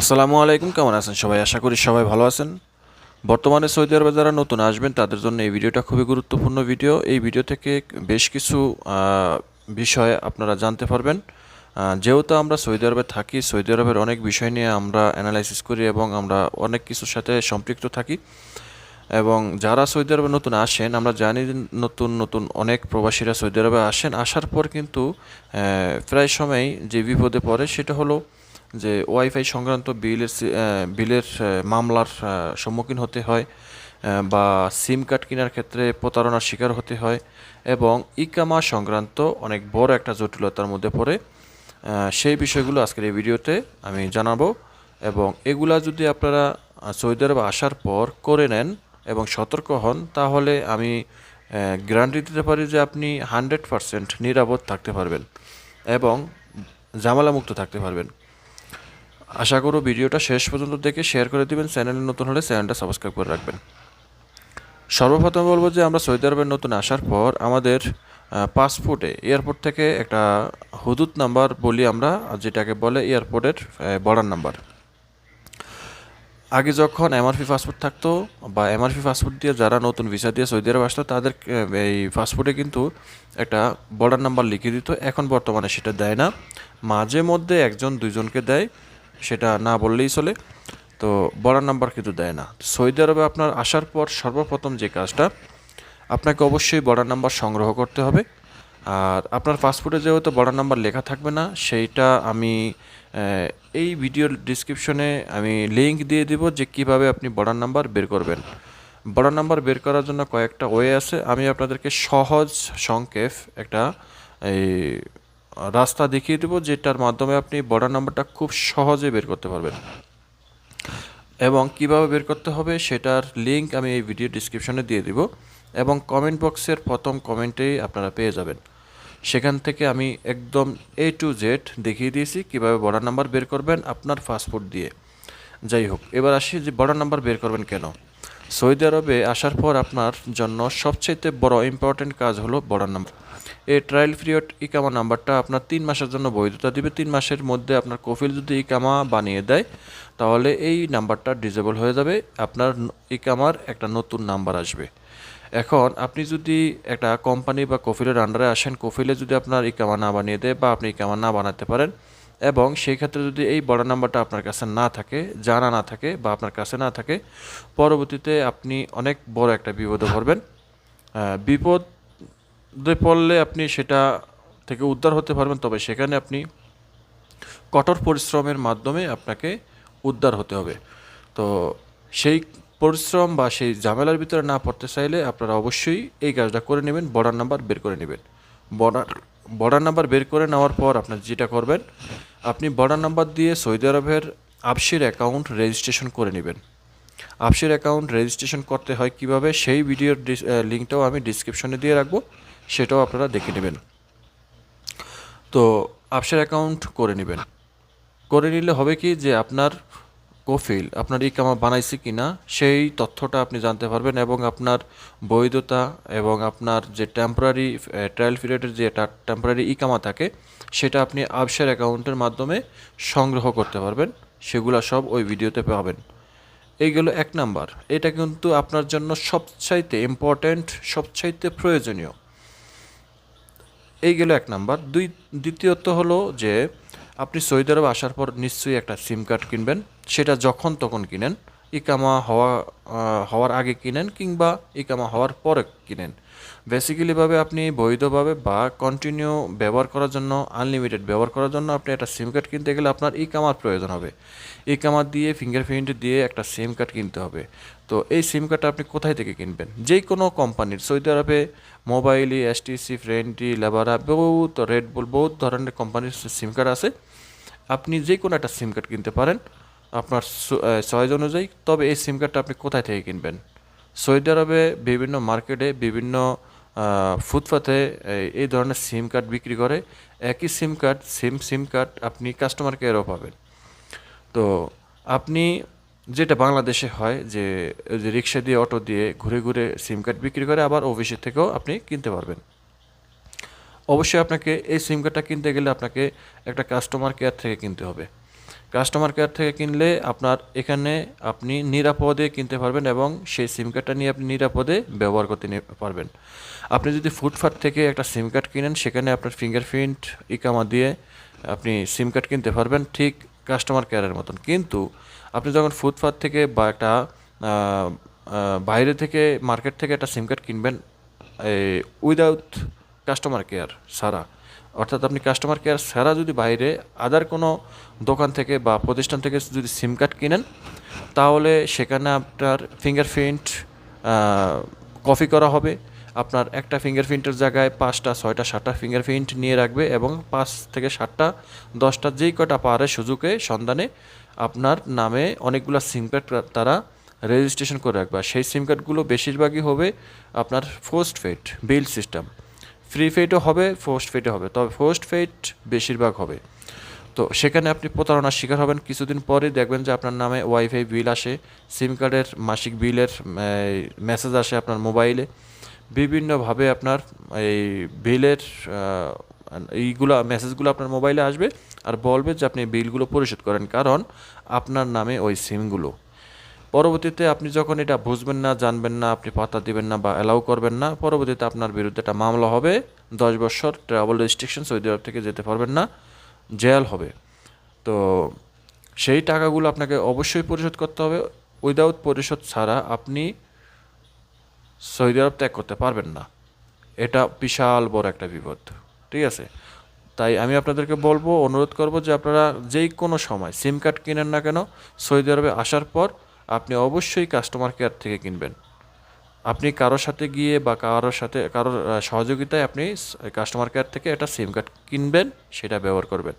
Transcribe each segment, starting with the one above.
আসসালামু আলাইকুম, কেমন আছেন সবাই? আশা করি সবাই ভালো আছেন। বর্তমানে সৌদি আরবে যারা নতুন আসবেন, তাদের জন্য এই ভিডিওটা খুবই গুরুত্বপূর্ণ ভিডিও। এই ভিডিও থেকে বেশ কিছু বিষয় আপনারা জানতে পারবেন। যেহেতু আমরা সৌদি আরবে থাকি, সৌদি আরবের অনেক বিষয় নিয়ে আমরা অ্যানালাইসিস করি এবং আমরা অনেক কিছুর সাথে সম্পৃক্ত থাকি। এবং যারা সৌদি আরবে নতুন আসেন, আমরা জানি নতুন নতুন অনেক প্রবাসীরা সৌদি আরবে আসেন। আসার পর কিন্তু প্রায় সময় যে বিপদে পড়ে সেটা হলো যে ওয়াইফাই সংক্রান্ত বিলের বিলের মামলার সম্মুখীন হতে হয় বা সিম কার্ড কেনার ক্ষেত্রে প্রতারণার শিকার হতে হয় এবং ইকামা সংক্রান্ত অনেক বড় একটা জটিলতার মধ্যে পড়ে। সেই বিষয়গুলো আজকের এই ভিডিওতে আমি জানাব এবং এগুলা যদি আপনারা সৌদি আরবে আসার পর করে নেন এবং সতর্ক হন, তাহলে আমি গ্যারান্টি দিতে পারি যে আপনি হান্ড্রেড পারসেন্ট নিরাপদ থাকতে পারবেন এবং ঝামেলামুক্ত থাকতে পারবেন। আশা করো ভিডিওটা শেষ পর্যন্ত দেখে শেয়ার করে দিবেন। চ্যানেলে নতুন হলে চ্যানেলটা সাবস্ক্রাইব করে রাখবেন। সর্বপ্রথম বলব যে আমরা সৌদি আরবের নতুন আসার পর আমাদের পাসপোর্টে এয়ারপোর্ট থেকে একটা হুদুদ নাম্বার বলি আমরা যেটাকে বলে এয়ারপোর্টের বর্ডার নাম্বার। আগে যখন এমআরপি পাসপোর্ট থাকতো বা এমআরপি পাসপোর্ট দিয়ে যারা নতুন ভিসা দিয়ে সৌদি আরব আসতো, তাদের এই পাসপোর্টে কিন্তু একটা বর্ডার নাম্বার লিখে দিত। এখন বর্তমানে সেটা দেয় না। মাঝে মধ্যে একজন, দুইজনকে দেয়। সেটা না বললেই চলে। তো বর্ডার নাম্বার কিন্তু দেয় না। সৌদি আরবে আপনার আসার পর সর্বপ্রথম যে কাজটা, আপনাকে অবশ্যই বর্ডার নাম্বার সংগ্রহ করতে হবে। আর আপনার পাসপোর্টে যেহেতু বর্ডার নাম্বার লেখা থাকবে না, সেইটা আমি এই ভিডিওর ডিসক্রিপশনে আমি লিংক দিয়ে দিব যে কীভাবে আপনি বর্ডার নাম্বার বের করবেন। বর্ডার নাম্বার বের করার জন্য কয়েকটা ওয়ে আছে। আমি আপনাদেরকে সহজ সংক্ষেপ একটা, এই রাস্তা দেখিয়ে দেবো, যেটার মাধ্যমে আপনি বর্ডার নাম্বারটা খুব সহজে বের করতে পারবেন। এবং কীভাবে বের করতে হবে সেটার লিংক আমি এই ভিডিও ডিসক্রিপশনে দিয়ে দিব এবং কমেন্ট বক্সের প্রথম কমেন্টেই আপনারা পেয়ে যাবেন। সেখান থেকে আমি একদম এ টু জেড দেখিয়ে দিয়েছি কীভাবে বর্ডার নাম্বার বের করবেন আপনার পাসপোর্ট দিয়ে। যাই হোক, এবার আসি যে বর্ডার নাম্বার বের করবেন কেন। সৌদি আরবে আসার পর আপনার জন্য সবচাইতে বড় ইম্পর্ট্যান্ট কাজ হলো বর্ডার নাম্বার। এই ট্রায়াল পিরিয়ড ইকামা নাম্বারটা আপনার তিন মাসের জন্য বৈধতা দিবে। তিন মাসের মধ্যে আপনার কফিল যদি ইকামা বানিয়ে দেয় তাহলে এই নাম্বারটা ডিজেবল হয়ে যাবে। আপনার ইকামার একটা নতুন নাম্বার আসবে। এখন আপনি যদি একটা কোম্পানি বা কফিলের আন্ডারে আসেন কফিলে যদি আপনার ইকামা না বানিয়ে দেয় বা আপনি ইকামা না বানাতে পারেন এবং সেই ক্ষেত্রে যদি এই বড় নাম্বারটা আপনার কাছে না থাকে জানা না থাকে বা আপনার কাছে না থাকে পরবর্তীতে আপনি অনেক বড় একটা বিপদে পড়বেন। আহ, বিপদে পড়লে আপনি সেটা থেকে উদ্ধার হতে পারবেন, তবে সেখানে আপনি কঠোর পরিশ্রমের মাধ্যমে আপনাকে উদ্ধার হতে হবে। তো সেই পরিশ্রম বা সেই ঝামেলার ভিতরে না পড়তে চাইলে আপনারা অবশ্যই এই কাজটা করে নেবেন, বর্ডার নাম্বার বের করে নেবেন। বর্ডার বর্ডার নাম্বার বের করে নেওয়ার পর আপনার যেটা করবেন, আপনি বর্ডার নাম্বার দিয়ে সৌদি আরবের আবশির অ্যাকাউন্ট রেজিস্ট্রেশন করে নেবেন। আবশির অ্যাকাউন্ট রেজিস্ট্রেশন করতে হয় কীভাবে, সেই ভিডিওর লিঙ্কটাও আমি ডিসক্রিপশনে দিয়ে রাখব। সেটাও আপনারা দেখে নেবেন। তো আপসের অ্যাকাউন্ট করে নেবেন। করে নিলে হবে কি যে আপনার কফিল, আপনার ইকামা বানাইছে কি না, সেই তথ্যটা আপনি জানতে পারবেন এবং আপনার বৈধতা এবং আপনার যে টেম্পোরারি ট্রায়াল পিরিয়ডের যে টেম্পোরারি ইকামা থাকে, সেটা আপনি আপসের অ্যাকাউন্টের মাধ্যমে সংগ্রহ করতে পারবেন। সেগুলো সব ওই ভিডিওতে পাবেন। এই এইগুলো এক নাম্বার। এটা কিন্তু আপনার জন্য সবচাইতে ইম্পর্ট্যান্ট সবচাইতে প্রয়োজনীয়। এই গেল এক নাম্বার। দুই, দ্বিতীয়ত হলো যে আপনি সৌদি আরব আসার পর নিশ্চয়ই একটা সিম কার্ড কিনবেন। সেটা যখন তখন কিনেন। ইকামা হওয়া হওয়ার আগে কিনেন কিংবা ইকামা হওয়ার পরে কিনেন। বেসিক্যালিভাবে আপনি বৈধভাবে বা কন্টিনিউ ব্যবহার করার জন্য আনলিমিটেড ব্যবহার করার জন্য আপনি একটা সিম কার্ড কিনতে গেলে আপনার ই কামার প্রয়োজন হবে। ই কামার দিয়ে ফিঙ্গারপ্রিন্ট দিয়ে একটা সিম কার্ড কিনতে হবে। তো এই সিম কার্ডটা আপনি কোথায় থেকে কিনবেন? যেই কোনো কোম্পানির সৌদি আরবে মোবাইলি এসটিসি ফ্রেন্ডি লেবারা বহুত রেডবুল বহুত ধরনের কোম্পানির সিম কার্ড আছে। আপনি যে কোনো একটা সিম কার্ড কিনতে পারেন, আপনার চয়েস অনুযায়ী। তবে এই সিম কার্ডটা আপনি কোথায় থেকে কিনবেন? সৌদি আরবে বিভিন্ন মার্কেটে বিভিন্ন ফুটপাতে এই- ধরনের সিম কার্ড বিক্রি করে, একই sim card same sim card আপনি কাস্টমার কেয়ারও পাবেন। তো আপনি যেটা বাংলাদেশে হয় যে যে রিক্সা দিয়ে, অটো দিয়ে ঘুরে ঘুরে সিম কার্ড বিক্রি করে আবার অফিসের থেকেও আপনি কিনতে পারবেন। অবশ্যই আপনাকে এই সিম কার্ডটা কিনতে গেলে আপনাকে একটা কাস্টমার কেয়ার থেকে কিনতে হবে। কাস্টমার কেয়ার থেকে কিনলে আপনার এখানে আপনি নিরাপদে কিনতে পারবেন এবং সেই সিম কার্ডটা নিয়ে আপনি নিরাপদে ব্যবহার করতে পারবেন। আপনি যদি ফুটপাথ থেকে একটা সিম কার্ড কিনেন, সেখানে আপনার ফিঙ্গারপ্রিন্ট ইকামা দিয়ে আপনি সিম কার্ড কিনতে পারবেন ঠিক কাস্টমার কেয়ারের মতন। কিন্তু আপনি যখন ফুটপাথ থেকে বা একটা বাইরে থেকে মার্কেট থেকে একটা সিম কার্ড কিনবেন উইদাউট কাস্টমার কেয়ার ছাড়া অর্থাৎ আপনি কাস্টমার কেয়ার ছাড়া যদি বাইরে আদার কোনো দোকান থেকে বা প্রতিষ্ঠান থেকে যদি সিম কার্ড কিনেন, তাহলে সেখানে আপনার ফিঙ্গারপ্রিন্ট কপি করা হবে। আপনার একটা ফিঙ্গারপ্রিন্টের জায়গায় পাঁচটা, ছয়টা, সাতটা ফিঙ্গারপ্রিন্ট নিয়ে রাখবে এবং পাঁচ থেকে সাতটা, দশটা যেই কটা পারে সুযোগে সন্ধানে আপনার নামে অনেকগুলো সিম কার্ড তারা রেজিস্ট্রেশন করে রাখবে। সেই সিম কার্ডগুলো বেশিরভাগই হবে আপনার post paid bill system free পেডও হবে পোস্ট পেডও হবে। তবে পোস্ট পেড বেশিরভাগ হবে। তো সেখানে আপনি প্রতারণার শিকার হবেন। কিছুদিন পরে দেখবেন যে আপনার নামে ওয়াইফাই বিল আসে সিম কার্ডের মাসিক বিলের মেসেজ আসে আপনার মোবাইলে বিভিন্নভাবে আপনার এই বিলের এইগুলো মেসেজগুলো আপনার মোবাইলে আসবে আর বলবে যে আপনি বিলগুলো পরিশোধ করেন। কারণ আপনার নামে ওই সিমগুলো পরবর্তীতে আপনি যখন এটা বুঝবেন না, জানবেন না, আপনি পাতা দিবেন না বা অ্যালাউ করবেন না, পরবর্তীতে আপনার বিরুদ্ধে একটা মামলা হবে। দশ বছর ট্রাভেল রেস্ট্রিকশন সৌদি আরব থেকে যেতে পারবেন না জেল হবে। তো সেই টাকাগুলো আপনাকে অবশ্যই পরিশোধ করতে হবে। উইদাউট পরিশোধ ছাড়া আপনি সৌদি আরব ত্যাগ করতে পারবেন না। এটা বিশাল বড় একটা বিপদ, ঠিক আছে? তাই আমি আপনাদেরকে বলব, অনুরোধ করব যে আপনারা যেই কোনো সময় সিম কার্ড কিনেন না কেন, সৌদি আরবে আসার পর আপনি অবশ্যই কাস্টমার কেয়ার থেকে কিনবেন। আপনি কারোর সাথে গিয়ে বা কারোর সাথে, কারোর সহযোগিতায় আপনি কাস্টমার কেয়ার থেকে একটা সিম কার্ড কিনবেন, সেটা ব্যবহার করবেন।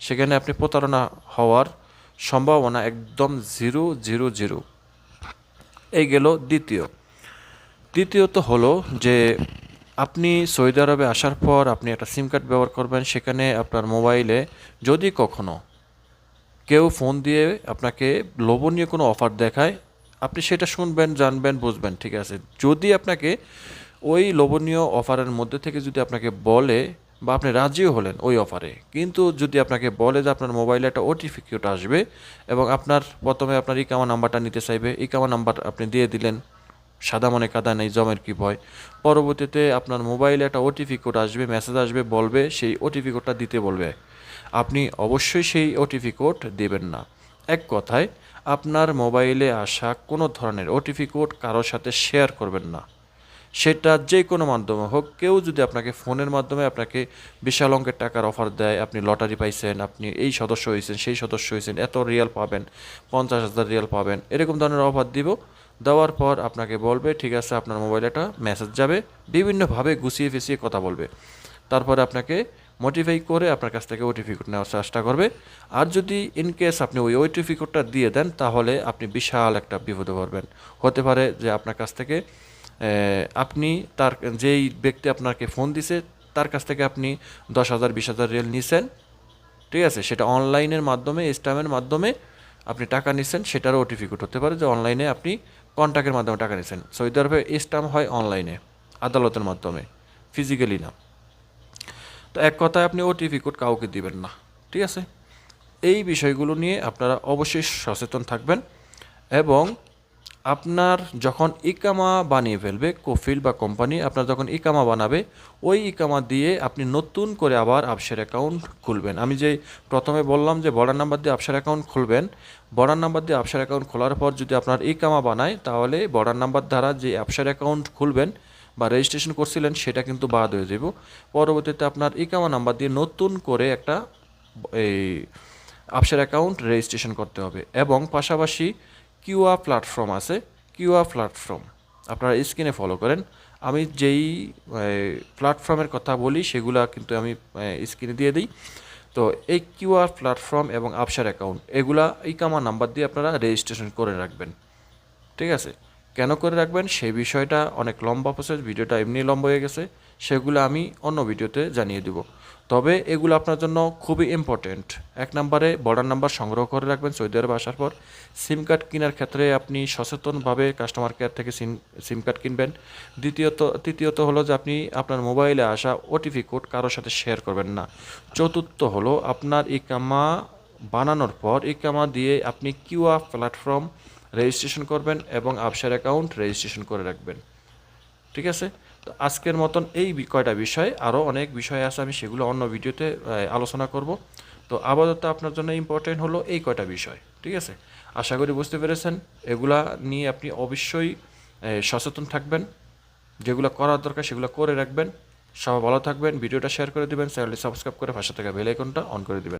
সেখানে আপনি প্রতারণা হওয়ার সম্ভাবনা একদম জিরো জিরো জিরো এই গেল দ্বিতীয়। তৃতীয়ত হলো যে, আপনি সৌদি আরবে আসার পর আপনি একটা সিম কার্ড ব্যবহার করবেন, সেখানে আপনার মোবাইলে যদি কখনো কেউ ফোন দিয়ে আপনাকে লোভনীয় কোনো অফার দেখায়, আপনি সেটা শুনবেন, জানবেন, বুঝবেন, ঠিক আছে? যদি আপনাকে ওই লোভনীয় অফারের মধ্যে থেকে যদি আপনাকে বলে বা আপনি রাজিও হলেন ওই অফারে, কিন্তু যদি আপনাকে বলে যে আপনার মোবাইলে একটা ওটিপি কোড আসবে এবং আপনার প্রথমে আপনার ইকামা নাম্বারটা নিতে চাইবে, ইকামা নাম্বার আপনি দিয়ে দিলেন, সাদা মনে কাদা নেই, জমের কি ভয়? পরবর্তীতে আপনার মোবাইলে একটা ওটিপি কোড আসবে মেসেজ আসবে, বলবে, সেই ওটিপি কোডটা দিতে বলবে। আপনি অবশ্যই সেই ওটিপি কোড দেবেন না। এক কথায়, আপনার মোবাইলে আসা কোনো ধরনের ওটিপি কোড কারোর সাথে শেয়ার করবেন না। সেটা যে কোনো মাধ্যমে হোক, কেউ যদি আপনাকে ফোনের মাধ্যমে আপনাকে বিশাল অঙ্কের টাকার অফার দেয়, আপনি লটারি পাইছেন, আপনি এই সদস্য হয়েছেন, সেই সদস্য হয়েছেন, এত রিয়াল পাবেন, পঞ্চাশ হাজার রিয়াল পাবেন, এরকম ধরনের অফার দিব। দেওয়ার পর আপনাকে বলবে, ঠিক আছে, আপনার মোবাইলে একটা মেসেজ যাবে। বিভিন্নভাবে গুছিয়ে ফেঁচিয়ে কথা বলবে। তারপরে আপনাকে মোটিফাই করে আপনার কাছ থেকে ওটিপি কোড নেওয়ার চেষ্টা করবে। আর যদি ইন কেস আপনি ওই ওটিপি কোডটা দিয়ে দেন, তাহলে আপনি বিশাল একটা বিপদে পড়বেন। হতে পারে যে আপনার কাছ থেকে আপনি তার, যেই ব্যক্তি আপনাকে ফোন দিছে, তার কাছ থেকে আপনি দশ হাজার, বিশ হাজার রিয়েল নিছেন, ঠিক আছে? সেটা অনলাইনের মাধ্যমে স্ট্যামের মাধ্যমে আপনি টাকা নিছেন, সেটারও ওটিপি কোড হতে পারে যে অনলাইনে আপনি কন্ট্যাক্টের মাধ্যমে টাকা নিছেন। সৌদি আরবে স্ট্যাম্প হয় অনলাইনে আদালতের মাধ্যমে ফিজিক্যালি না। তো এক কথায় আপনি ওটিপি কোড কাউকে দিবেন না, ঠিক আছে? এই বিষয়গুলো নিয়ে আপনারা অবশ্যই সচেতন থাকবেন এবং আপনার যখন ইকামা বানিয়ে ফেলবে, কোফিল বা কোম্পানি আপনার যখন ইকামা বানাবে, ওই ইকামা দিয়ে আপনি নতুন করে আবার আপসের অ্যাকাউন্ট খুলবেন। আমি যে প্রথমে বললাম যে বর্ডার নাম্বার দিয়ে আপসের অ্যাকাউন্ট খুলবেন, বর্ডার নাম্বার দিয়ে আপসের অ্যাকাউন্ট খোলার পর যদি আপনার ইকামা বানায়, তাহলে বর্ডার নাম্বার দ্বারা যে আপসের অ্যাকাউন্ট খুলবেন বা রেজিস্ট্রেশন করছিলেন, সেটা কিন্তু বাদ হয়ে যাব পরবর্তীতে আপনার ইকামা নাম্বার দিয়ে নতুন করে একটা, এই আপসের অ্যাকাউন্ট রেজিস্ট্রেশন করতে হবে। এবং পাশাপাশি কিউআর প্ল্যাটফর্ম আছে, কিউআর প্ল্যাটফর্ম আপনারা স্ক্রিনে ফলো করেন। আমি যেই প্ল্যাটফর্মের কথা বলি, সেগুলা কিন্তু আমি স্ক্রিনে দিয়ে দিই। তো এই কিউআর প্ল্যাটফর্ম এবং আপসার অ্যাকাউন্ট এগুলা ইকামা নাম্বার দিয়ে আপনারা রেজিস্ট্রেশন করে রাখবেন। ঠিক আছে? কেন করে রাখবেন? সেই বিষয়টা অনেক লম্বা প্রসেস ভিডিওটা এমনি লম্বা হয়ে গেছে, সেগুলো আমি অন্য ভিডিওতে জানিয়ে দিব। তবে এগুলো আপনার জন্য খুবই ইম্পর্টেন্ট এক নম্বরে বর্ডার নাম্বার সংগ্রহ করে রাখবেন সৌদি আরবে আসার পর। সিম কার্ড কেনার ক্ষেত্রে আপনি সচেতনভাবে কাস্টমার কেয়ার থেকে সিম সিম কার্ড কিনবেন। দ্বিতীয়ত, তৃতীয়ত হলো যে আপনি আপনার মোবাইলে আসা ওটিপি কোড কারোর সাথে শেয়ার করবেন না। চতুর্থ হলো, আপনার ইকামা বানানোর পর, ইকামা দিয়ে আপনি কিউআ প্ল্যাটফর্ম রেজিস্ট্রেশন করবেন এবং আপসার অ্যাকাউন্ট রেজিস্ট্রেশন করে রাখবেন। ঠিক আছে? তো আজকের মতন এই কয়টা বিষয় আরও অনেক বিষয় আছে, আমি সেগুলো অন্য ভিডিওতে আলোচনা করব। তো আপাতত আপনার জন্য ইম্পর্টেন্ট হলো এই কয়টা বিষয়, ঠিক আছে? আশা করি বুঝতে পেরেছেন। এগুলা নিয়ে আপনি অবশ্যই সচেতন থাকবেন। যেগুলো করার দরকার সেগুলো করে রাখবেন। সবাই ভালো থাকবেন। ভিডিওটা শেয়ার করে দেবেন। চ্যানেলটি সাবস্ক্রাইব করে পাশে থাকা বেল আইকনটা অন করে দিবেন।